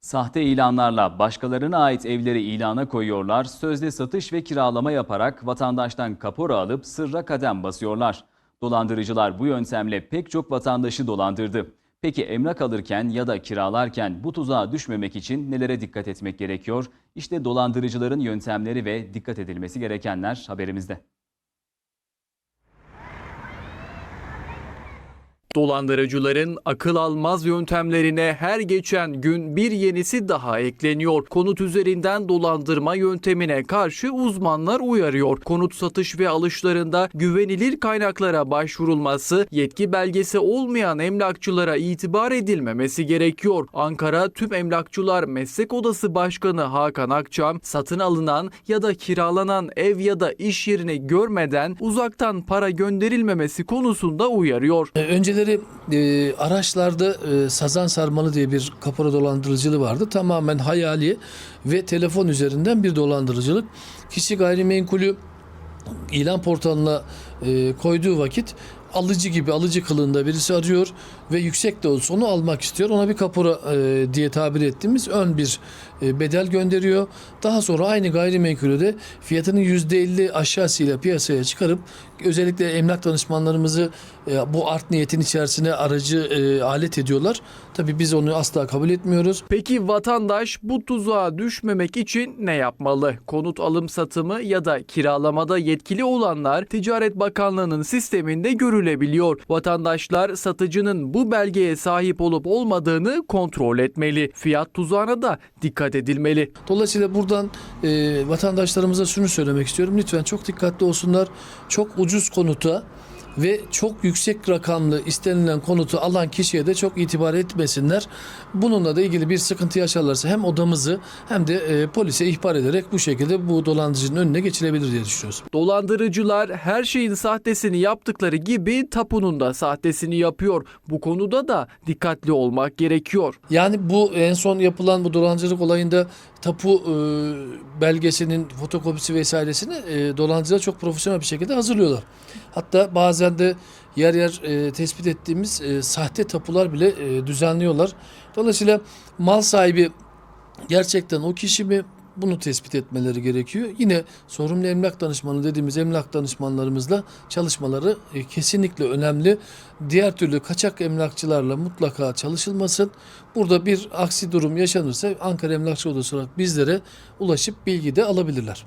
Sahte ilanlarla başkalarına ait evleri ilana koyuyorlar, sözde satış ve kiralama yaparak vatandaştan kapora alıp sırra kadem basıyorlar. Dolandırıcılar bu yöntemle pek çok vatandaşı dolandırdı. Peki emlak alırken ya da kiralarken bu tuzağa düşmemek için nelere dikkat etmek gerekiyor? İşte dolandırıcıların yöntemleri ve dikkat edilmesi gerekenler haberimizde. Dolandırıcıların akıl almaz yöntemlerine her geçen gün bir yenisi daha ekleniyor. Konut üzerinden dolandırma yöntemine karşı uzmanlar uyarıyor. Konut satış ve alışlarında güvenilir kaynaklara başvurulması, yetki belgesi olmayan emlakçılara itibar edilmemesi gerekiyor. Ankara Tüm Emlakçılar Meslek Odası Başkanı Hakan Akçam, satın alınan ya da kiralanan ev ya da iş yerini görmeden uzaktan para gönderilmemesi konusunda uyarıyor. E, Önceleri e, araçlarda e, sazan sarmalı diye bir kapora dolandırıcılığı vardı. Tamamen hayali ve telefon üzerinden bir dolandırıcılık. Kişi gayrimenkulü ilan portalına e, koyduğu vakit alıcı gibi alıcı kılığında birisi arıyor ve yüksek de olsa onu almak istiyor. Ona bir kapora e, diye tabir ettiğimiz ön bir e, bedel gönderiyor. Daha sonra aynı gayrimenkulü de fiyatının %50 aşağısıyla piyasaya çıkarıp özellikle emlak danışmanlarımızı e, bu art niyetin içerisine aracı e, alet ediyorlar. Tabii biz onu asla kabul etmiyoruz. Peki vatandaş bu tuzağa düşmemek için ne yapmalı? Konut alım satımı ya da kiralamada yetkili olanlar Ticaret Bakanlığı'nın sisteminde görülebiliyor. Vatandaşlar satıcının bu belgeye sahip olup olmadığını kontrol etmeli. Fiyat tuzağına da dikkat edilmeli. Dolayısıyla buradan e, vatandaşlarımıza şunu söylemek istiyorum. Lütfen çok dikkatli olsunlar. Çok ucuz konuta ve çok yüksek rakamlı istenilen konutu alan kişiye de çok itibar etmesinler. Bununla da ilgili bir sıkıntı yaşarlarsa hem odamızı hem de e, polise ihbar ederek bu şekilde bu dolandırıcının önüne geçilebilir diye düşünüyoruz. Dolandırıcılar her şeyin sahtesini yaptıkları gibi tapunun da sahtesini yapıyor. Bu konuda da dikkatli olmak gerekiyor. Yani bu en son yapılan bu dolandırıcılık olayında tapu e, belgesinin fotokopisi vesairesini e, dolandırıcılar çok profesyonel bir şekilde hazırlıyorlar. Hatta bazen de yer yer e, tespit ettiğimiz e, sahte tapular bile e, düzenliyorlar. Dolayısıyla mal sahibi gerçekten o kişi mi bunu tespit etmeleri gerekiyor. Yine sorumlu emlak danışmanı dediğimiz emlak danışmanlarımızla çalışmaları e, kesinlikle önemli. Diğer türlü kaçak emlakçılarla mutlaka çalışılmasın. Burada bir aksi durum yaşanırsa Ankara Emlakçı Odası olarak bizlere ulaşıp bilgi de alabilirler.